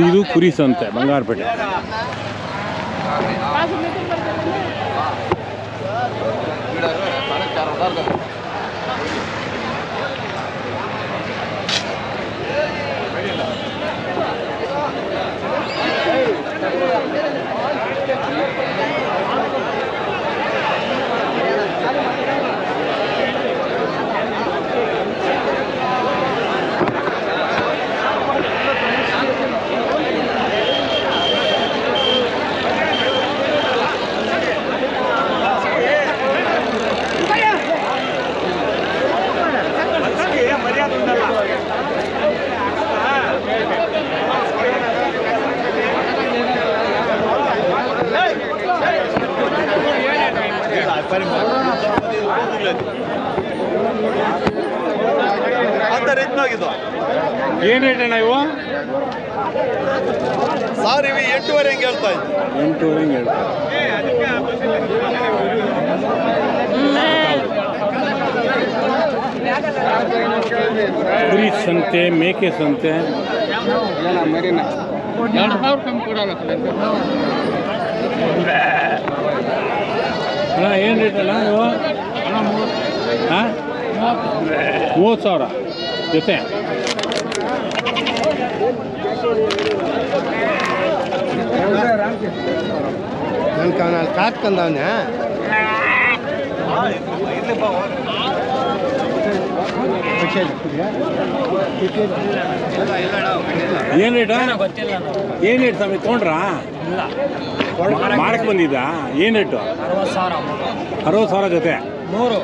ಇದು ಕುರಿ ಸಂತೆ ಬಂಗಾರಪೇಟೆ ಏನು ರೇಟ್ ಅಣ್ಣ ಇವು? ಸರ್ ಇವು ಎಂಟೂವರೆ ಹಂಗೆ ಹೇಳ್ತಾ ಇದ್ದೆ ಎಂಟೂವರೆ ಹಿಂಗೆ ಹೇಳ್ತಾರೆ ಕುರಿ ಸಂತೆ ಮೇಕೆ ಸಂತೆ. ಅಣ್ಣ ಏನು ರೇಟ್ ಅಣ್ಣ ಇವು? ಹಾಂ? ಮೂವತ್ತು ಸಾವಿರ. ಜೊತೆ. ನನ್ನ ಕಾನಲ್ಲಿ ಕಾತ್ಕಂದವನೆ ಏನು ರೇಟ ಏನು ರೇಟ್ ಸ್ವಾಮಿ ತೊಗೊಂಡ್ರಾ? ಮಾಡಕ್ಕೆ ಬಂದಿದ್ದಾ ಏನು ರೇಟು ಅರವತ್ತು ಸಾವಿರ. ಅರವತ್ತು ಸಾವಿರ ಜೊತೆ. ಮೂರು.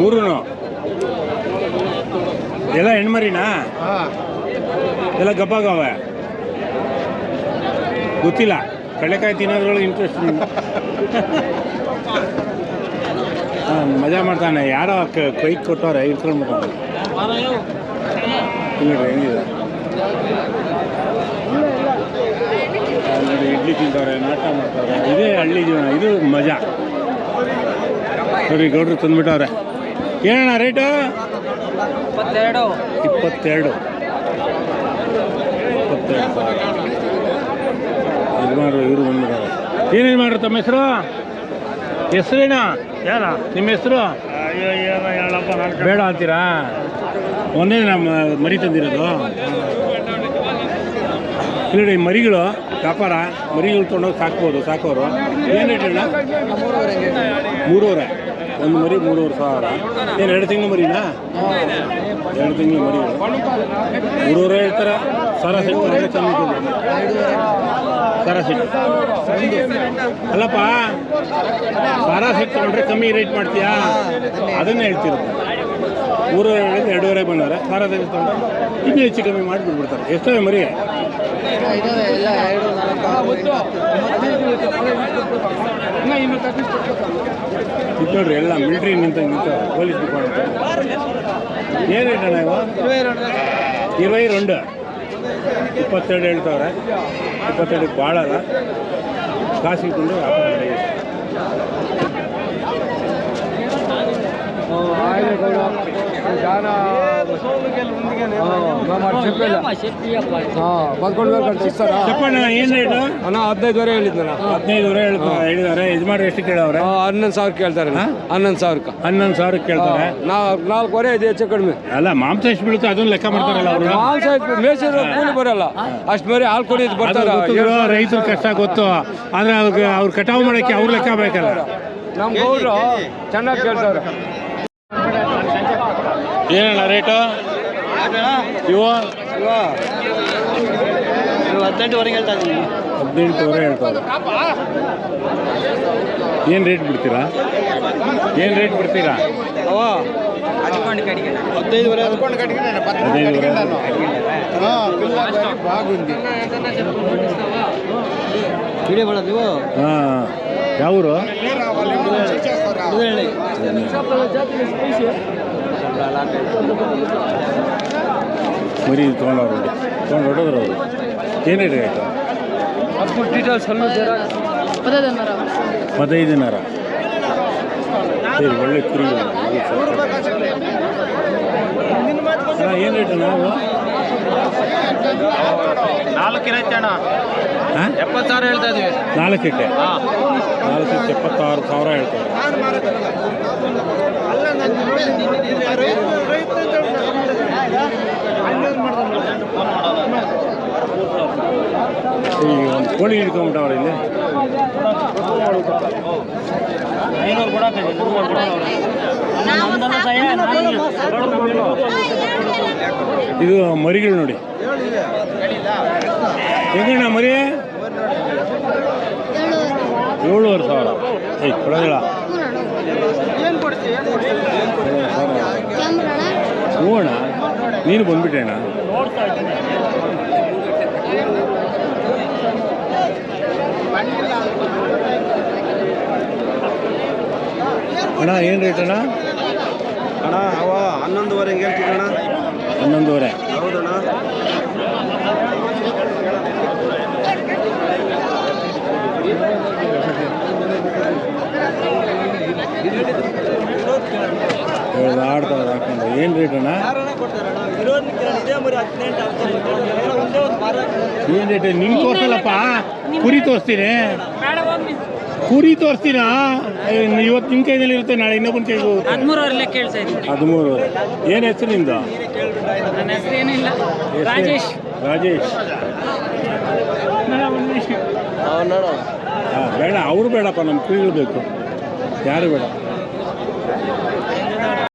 ಮೂರೂ ಎಲ್ಲ ಹೆಣ್ಮರಿನಾ? ಎಲ್ಲ ಗಬ್ಬಾಗವೆ? ಗೊತ್ತಿಲ್ಲ. ಕಡಲೆಕಾಯಿ ತಿನ್ನೋದ್ರೊಳಗೆ ಇಂಟ್ರೆಸ್ಟ್ ಹಾಂ ಮಜಾ ಮಾಡ್ತಾನೆ. ಯಾರೋ ಕ- ಕೊಟ್ಟವ್ರೆ ಇಟ್ಕೊಂಡ್ಬಿಟ್ಟು ಇಲ್ಲ ಹೆಂಗಿದೆ ಆ, ನೋಡಿ ಇಡ್ಲಿ ತಿಂತವ್ರೆ ನಾಟಕ ಮಾಡ್ತಾರೆ ಇದೇ ಹಳ್ಳಿ ಜೀವನ ಇದು ಮಜಾ. ಸರಿ ಗೌಡ್ರು ತಂದ್ಬಿಟ್ಟವ್ರೆ. ಏನಣ್ಣ ರೇಟು ಇಪ್ಪತ್ತೆರಡು. ಇಪ್ಪತ್ತೆರಡು. ಯಜಮಾನರು ಇವರು ಬಂದಿದ್ದಾರೆ ಏನೇನು ಮಾಡ್ರಿ ತಮ್ಮ ಹೆಸರು? ಹೆಸರೇನ? ಯಾರ? ನಿಮ್ಮ ಹೆಸರು? ಬೇಡ ಅಂತೀರಾ? ಒಂದೇ ನಮ್ಮ ಮರಿ ತಂದಿರೋದು. ಇಲ್ಲಿ ಮರಿಗಳು ವ್ಯಾಪಾರ ಮರಿಗಳು ತೊಗೊಂಡೋಗಿ ಸಾಕ್ಬೋದು ಸಾಕೋರು. ಏನು ರೇಟ್ ಅಣ್ಣ ಮೂರುವರೆ. ಒಂದು ಮರಿ ಮೂರುವರೆ ಸಾವಿರ. ಏನು, ಎರಡು ತಿಂಗಳು ಮರಿನಾ? ಎರಡು ತಿಂಗಳು ಮರಿ. ಮೂರುವರೆ ಹೇಳ್ತಾರೆ ಸರ ಸೆಟ್ ಮಾಡಿದ್ರೆ ಚೆನ್ನಾಗಿ ಸಾರ ಸಿಟ್ಟು ಅಲ್ಲಪ್ಪ, ಸರ ಸಿಟ್ಟು ತೊಗೊಂಡ್ರೆ ಕಮ್ಮಿ ರೇಟ್ ಮಾಡ್ತೀಯಾ? ಅದನ್ನೇ ಹೇಳ್ತಿರೋದು. ಮೂರುವರೆ ಹೇಳಿದ್ರೆ ಎರಡೂವರೆ ಬಂದಾರೆ ಸಾರ ತೆಗೆದು ತೊಗೊಂಡ್ರೆ ಇನ್ನೂ ಹೆಚ್ಚು ಕಮ್ಮಿ ಮಾಡಿಬಿಟ್ಬಿಡ್ತಾರೆ. ಎಷ್ಟೋ ಮರಿ. ಇದು ನೋಡ್ರಿ ಎಲ್ಲ ಮಿಲ್ಟ್ರಿ ನಿಂತ ನಿಂತ ಪೊಲೀಸ್ ಡಿಪಾರ್ಟ್ಮೆಂಟ್ ಏನು ರೇಟ್ ಅಣ್ಣ ಇವು ಇರವೈ రెండు ಇಪ್ಪತ್ತೆರಡು ಹೇಳ್ತಾವ್ರೆ ಇಪ್ಪತ್ತೆರಡಕ್ಕೆ ಭಾಳಲ್ಲ ಕಾಸು ಇಟ್ಕೊಂಡು ವ್ಯಾಪಾರ ನಡೆಯುತ್ತೆ చెప్పండి ಏನು ರೇಟು ಅಣ್ಣ ಹದಿನೈದುವರೆ ಹೇಳಿದ್ನಣ್ಣ ಹದಿನೈದು ವರೆ ಹೇಳ್ತಾರೆ ಹೇಳಿದ್ದಾರೆ ಯಜಮಾನ್ರು ಎಷ್ಟು ಕೇಳವ್ರೆ ಹನ್ನೊಂದು ಸಾವಿರ ಕೇಳ್ತಾರೆ ಹನ್ನೊಂದು ಸಾವಿರಕ್ಕೆ ಹನ್ನೊಂದು ಸಾವಿರಕ್ಕೆ ಕೇಳ್ತಾರೆ ನಾಲ್ಕು ನಾಲ್ಕುವರೆ ಇದು ಹೆಚ್ಚು ಕಡಿಮೆ ಅಲ್ಲ ಮಾಂಸ ಎಷ್ಟು ಬೀಳುತ್ತೆ ಅದನ್ನ ಲೆಕ್ಕ ಮಾಡ್ತಾರಲ್ಲ ಅವರು ಮಾಂಸ ಮೇಸಿರೋ ಕೂಲಿ ಬರಲ್ಲ ಅಷ್ಟು ಮರಿ ಹಾಲು ಕುಡಿಯೋದು ಬರ್ತಾರೆ ರೈತರ ಕಷ್ಟ ಗೊತ್ತು ಆದ್ರೆ ಅವ್ರಿಗೆ ಅವ್ರು ಕಟಾವು ಮಾಡಕ್ಕೆ ಅವ್ರು ಲೆಕ್ಕ ಬೇಕಲ್ಲ ನಮ್ಮ ಗೌಡ್ರು ಚೆನ್ನಾಗಿ ಕೇಳ್ತಾರೆ ಏನಣ್ಣ ರೇಟು? ಇವು? ಹದಿನೆಂಟುವರೆಗೆ ಹೇಳ್ತಾ ಇದ್ದೀನಿ. ಹದಿನೆಂಟುವರೆ ಹೇಳ್ತಾರೆ ಏನು ರೇಟ್ ಬಿಡ್ತೀರಾ? ಏನು ರೇಟ್ ಬಿಡ್ತೀರಾ? ಅವ ಹದಿನೈದುವರೆ ಹದಿನೈದುವರೆ ಬೇಡ ಹಾಂ ಯಾವೂರು? ಮರಿ ತೊಗೊಂಡವ್ರು ತೊಗೊಂಡು ಹೊಡೋದ್ರ ಅವರು. ಏನು ರೇಟ್ ಹದಿನೈದು ದಿನಾರ ಪದೈದುನರ ಸರಿ ಒಳ್ಳೆ ಕುರಿ ಏನು ರೇಟ್ ನಾವು ನಾಲ್ಕು ಅಣ್ಣ? ಹಾಂ? ಎಪ್ಪತ್ತು ಸಾವಿರ ಹೇಳ್ತಾ ಇದೀವಿ. ನಾಲ್ಕಕ್ಕೆ? ನಾಲ್ಕು ಎಪ್ಪತ್ತಾರು ಸಾವಿರ ಹೇಳ್ತಾರೆ. ಈಗ ಒಂದು ಕೋಳಿ ಹಿಡ್ಕೊಂಬಿಟ್ಟವ್ರೆ ಇಲ್ಲಿ ಇದು ಮರಿಗಳು ನೋಡಿ ಹೆಂಗಣ್ಣ ಮರಿ ಏಳುವರೆ ಸಾವಿರ ಏಯ್ ಕೊಡೋದಿಲ್ಲ ಹ್ಞೂ ಅಣ್ಣ ನೀನು ಬಂದ್ಬಿಟ್ಟೆ ಅಣ್ಣ ಅಣ್ಣ ಏನು ರೇಟ್ ಅಣ್ಣ? ಅಣ್ಣ ಅವ ಹನ್ನೊಂದುವರೆ ಹಿಂಗೆ ಹೇಳ್ತಿದ್ದಣ್ಣ ಹನ್ನೊಂದುವರೆ. ಹೌದಣ್ಣ. ಏನು ರೇಟ್ ಅಣ್ಣ ತೋರ್ಸಲ್ಲಪ್ಪ. ಕುರಿ ತೋರಿಸ್ತೀನಿ. ಕುರಿ ತೋರಿಸ್ತೀನಾ ಇವತ್ತು ನಿಮ್ಮ ಕೈನಲ್ಲಿ ಇರುತ್ತೆ ನಾಳೆ ಇನ್ನೊಬ್ಬನ ಕೈಗೆ ಇದ್ದೀನಿ. ಹದಿಮೂರು ಏನು ಹೆಸರು ನಿಂದು ನನ್ನ ಹೆಸರು ಏನಿಲ್ಲ ರಾಜೇಶ್. ರಾಜೇಶ್ ಬೇಡ ಅವರು ಬೇಡಪ್ಪ ನಮ್ಮ ಕುರಿಗಳು ಬೇಕು. ಯಾರು ಬೇಡ.